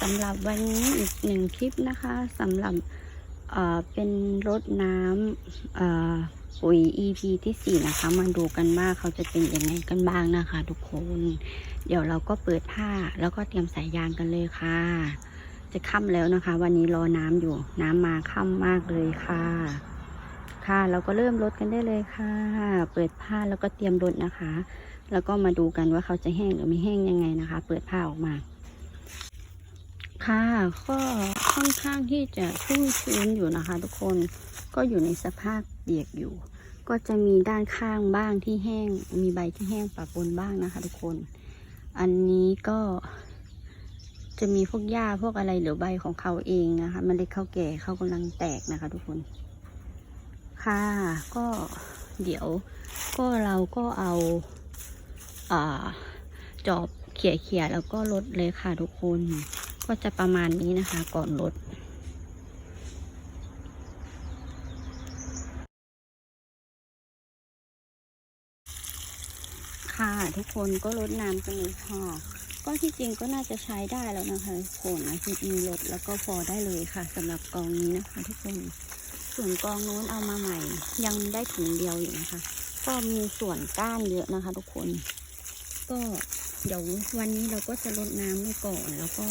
สำหรับวันนี้อีกหนึ่งคลิปนะคะสำหรับเป็นรถน้ำปุ๋ย EP ที่ 4 นะคะ มาดูกันว่าเขาจะเป็นยังไงกันบ้างนะคะ ทุกคน เดี๋ยวเราก็เปิดผ้าแล้วก็เตรียมสายยางกันเลยค่ะ จะค่ำแล้วนะคะ วันนี้รอน้ำอยู่น้ำมาค่ำมากเลยค่ะ ค่ะเราก็เริ่มรถกันได้เลยค่ะ เปิดผ้าแล้วก็เตรียมรถนะคะ แล้วก็มาดูกันว่าเขาจะแห้งหรือไม่แห้งยังไงนะคะ เปิดผ้าออกมา ค่ะก็ค่อนข้างที่จะชุ่มชื้นอยู่นะคะทุกคนก็อยู่ในสภาพเปียกอยู่ ก็จะมีด้านข้างบ้างที่แห้ง มีใบที่แห้งปะปนบ้างนะคะ ทุกคน อันนี้ก็ จะมีพวกหญ้าพวกอะไรหรือใบของเขาเองนะคะมันเล็ดข้าแก่เขากำลังแตกนะคะ ทุกคน ค่ะก็เดี๋ยวก็เราก็เอาอ่าจอบเขี่ยๆแล้วก็ลดเลยค่ะทุกคน ก็จะประมาณนี้นะคะ ก่อนลดค่ะทุกคนก็ลดน้ำกันเลยค่ะ ก็ที่จริงก็น่าจะใช้ได้แล้วนะคะทุกคนอาทิตย์นี้ลดแล้วก็พอได้เลยค่ะสำหรับกองนี้นะคะ ทุกคนส่วนกองนู้นเอามาใหม่ ยังได้ถุงเดียวอยู่นะคะ ก็มีส่วนก้านเยอะนะคะ ทุกคน ก็เดี๋ยววันนี้เราก็จะลดน้ำไว้ก่อนแล้วก็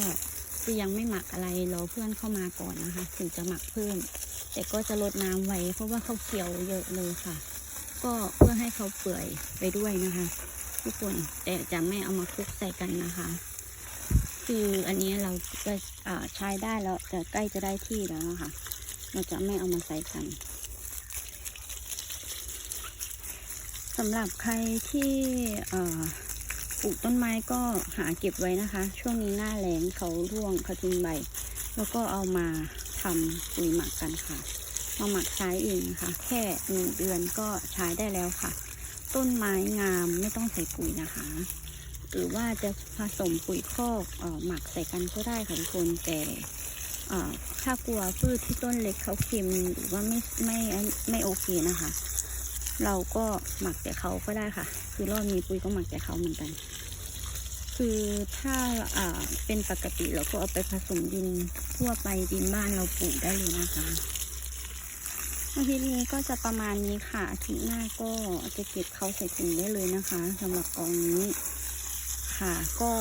คือยังไม่หมักอะไรรอเพื่อนเข้ามาก่อนนะคะ ถึงจะหมักเพิ่ม แต่ก็จะลดน้ำไว้เพราะว่าเขาเขียวเยอะเลยค่ะ ก็เพื่อให้เขาเปื่อยไปด้วยนะคะ ทุกคนแต่จะไม่เอามาคลุกใส่กันนะคะ คืออันนี้เราจะใช้ได้แล้วจะใกล้จะได้ที่แล้วนะคะ เราจะไม่เอามาใส่กันสำหรับใครที่ ปลูกต้นไม้ก็หาเก็บไว้นะคะ ช่วงนี้หน้าแล้งเขาร่วงเขาทิ้งใบ แล้วก็เอามาทำปุ๋ยหมักกันค่ะมาหมักใช้เองนะคะแค่หนึ่งเดือนก็ใช้ได้แล้วค่ะ ต้นไม้งามไม่ต้องใส่ปุ๋ยนะคะ หรือว่าจะผสมปุ๋ยคอกออหมักใส่กันก็ได้ค่ะทุกคนแต่ถ้ากลัวพืชที่ต้นเล็กเขาเค็มหรือว่าไม่ไม่ไม่โอเคนะคะ เราก็หมักแต่เขาก็ได้ค่ะ คือรอบนี้ปุ๋ยก็หมักแต่เขาเหมือนกัน คือถ้าอ่าเป็นปกติเราก็เอาไปผสมดินทั่วไปดินบ้านเราปลูกได้เลยนะคะอาทิตย์นี้ก็จะประมาณนี้ค่ะอาทิตย์หน้าก็จะเก็บเขาใส่ถุงได้เลยนะคะสำหรับกองนี้ค่ะ ก็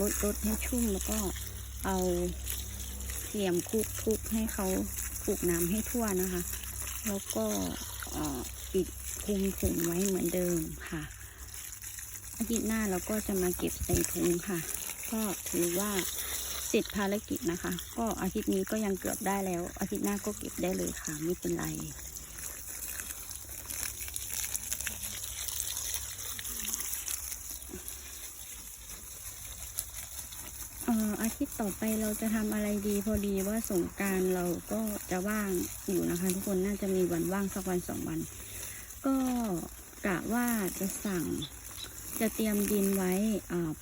ลดลดให้ชุ่มแล้วก็เอาเสียมคลุกคลุกให้เขาปลูกน้ำให้ทั่วนะคะ แล้วก็ปิดคุมถุงไว้เหมือนเดิมค่ะ อาทิตย์หน้าเราก็จะมาเก็บใส่ถุงค่ะ ก็ถือว่าเสร็จภารกิจนะคะ ก็อาทิตย์นี้ก็ยังเกือบได้แล้ว อาทิตย์หน้าก็เก็บได้เลยค่ะ ไม่เป็นไรเอออาทิตย์ต่อไปเราจะทำอะไรดีพอดีว่าสงการเราก็จะว่างอยู่นะคะ ทุกคนน่าจะมีวันว่างสักวันสองวัน ก็กะว่าจะสั่ง จะเตรียมดินไว้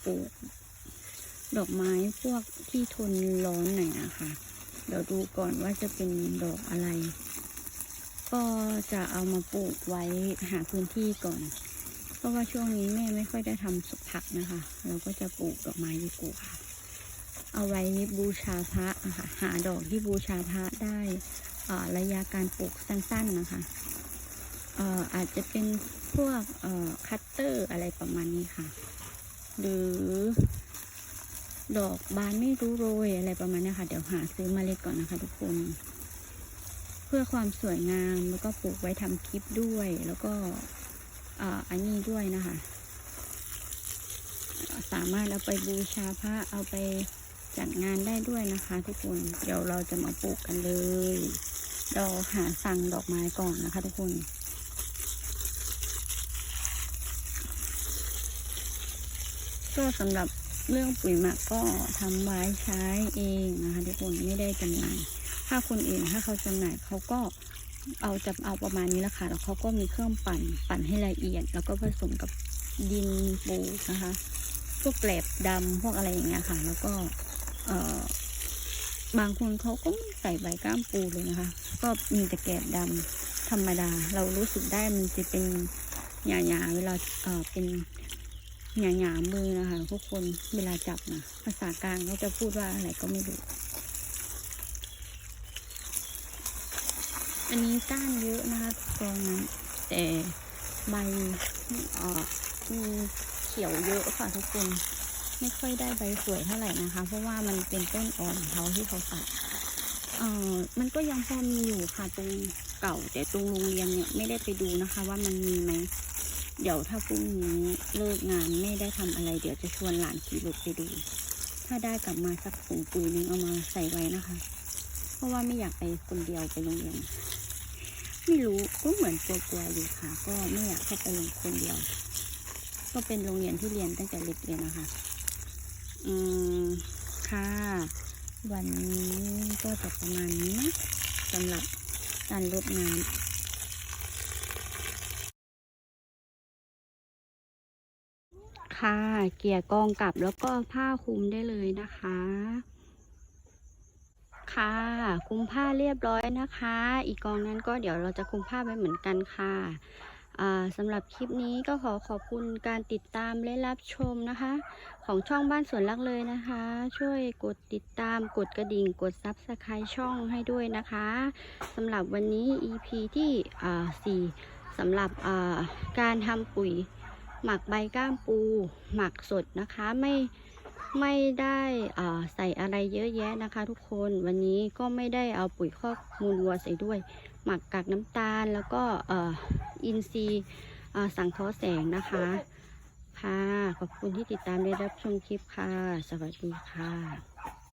ปลูกดอกไม้พวกที่ทนร้อนหน่อยนะคะ เดี๋ยวดูก่อนว่าจะเป็นดอกอะไร ก็จะเอามาปลูกไว้หาพื้นที่ก่อน เพราะว่าช่วงนี้แม่ไม่ค่อยได้ทำสุผักนะคะ เราก็จะปลูกดอกไม้ดีกว่าเอาไว้บูชาพระค่ะหาดอกที่บูชาพระได้ระยะการปลูกสั้นๆนะคะ อ่ออาจจะเป็นพวกเอ่อคัตเตอร์อะไรประมาณนี้ค่ะ หรือดอกบานไม่รู้โรยอะไรประมาณนี้ค่ะ เดี๋ยวหาซื้อเมาเล็ดก่อนนะคะทุกคน เพื่อความสวยงามแล้วก็ปลูกไว้ทำคลิปด้วย แล้วก็อ่าอันนี้ด้วยนะคะ สามารถเอาไปบูชาพระเอาไปจัดงานได้ด้วยนะคะทุกคน เดี๋ยวเราจะมาปลูกกันเลย เราหาสั่งดอกไม้ก่อนนะคะทุกคน ก็สำหรับเรื่องปุ๋ยหมักก็ทำไว้ใช้เองนะคะทุกคนไม่ได้จำหน่ายถ้าคนอื่นถ้าเขาจำหน่ายเขาก็เอาจะเอาประมาณนี้แหละค่ะ แล้วเขาก็มีเครื่องปั่นปั่นให้ละเอียด แล้วก็ผสมกับดินปูนะคะ พวกแกลบดำพวกอะไรอย่างเงี้ยค่ะ แล้วก็เอ่อบางคนเขาก็ไม่ใส่ใบก้ามปูเลยนะคะ ก็มีแต่แกลบดำธรรมดา เรารู้สึกได้มันจะเป็นหยาๆเวลาเอ่อเป็น หยาหยามือนะคะทุกคนเวลาจับนะภาษากลางเขาจะพูดว่าอะไรก็ไม่รู้อันนี้ก้านเยอะนะคะตอนนั้นแต่ใบเอ่อมีเขียวเยอะค่ะทุกคน ไม่ค่อยได้ใบสวยเท่าไหร่นะคะ เพราะว่ามันเป็นต้นอ่อนเขาที่เขาตัดเอ่อมันก็ยังพอมีอยู่ค่ะตรงเก่า แต่ตรงโรงเรียนเนี่ยไม่ได้ไปดูนะคะ ว่ามันมีไหม เดี๋ยวถ้าพรุ่งนี้เลิกงานไม่ได้ทำอะไร เดี๋ยวจะชวนหลานขี่รถไปดู ถ้าได้กลับมาสักถุงปุ๋ยนึงเอามาใส่ไว้นะคะ เพราะว่าไม่อยากไปคนเดียวไปโรงเรียนไม่รู้ก็เหมือนกลัวๆอยู่ค่ะ ก็ไม่อยากเข้าไปลงคนเดียว ก็เป็นโรงเรียนที่เรียนตั้งแต่เล็กเลยนะคะ อืมค่ะ วันนี้ก็จะประมาณนี้นะสำหรับการรดน้ำ ค่ะ เกี่ยกองกลับแล้วก็ผ้าคลุมได้เลยนะคะ ค่ะคลุมผ้าเรียบร้อยนะคะ อีกกองนั้นก็เดี๋ยวเราจะคลุมผ้าไว้เหมือนกันค่ะสำหรับคลิปนี้ก็ขอขอบคุณการติดตามและรับชมนะคะ ของช่องบ้านสวนรักเลยนะคะ ช่วยกดติดตามกดกระดิ่งกดซับสไครต์ช่องให้ด้วยนะคะสำหรับวันนี้ EP ที่อ่4สำหรับการทำปุ๋ย หมักใบก้ามปู หมักสดนะคะไม่ไม่ได้ใส่อะไรเยอะแยะนะคะ ทุกคนวันนี้ก็ไม่ได้เอาปุ๋ยคอกมูลวัวใส่ด้วย หมักกากน้ำตาลแล้วก็อินซีสังเคราะห์แสงนะคะ ค่ะ ขอบคุณที่ติดตามได้รับชมคลิปค่ะ สวัสดีค่ะ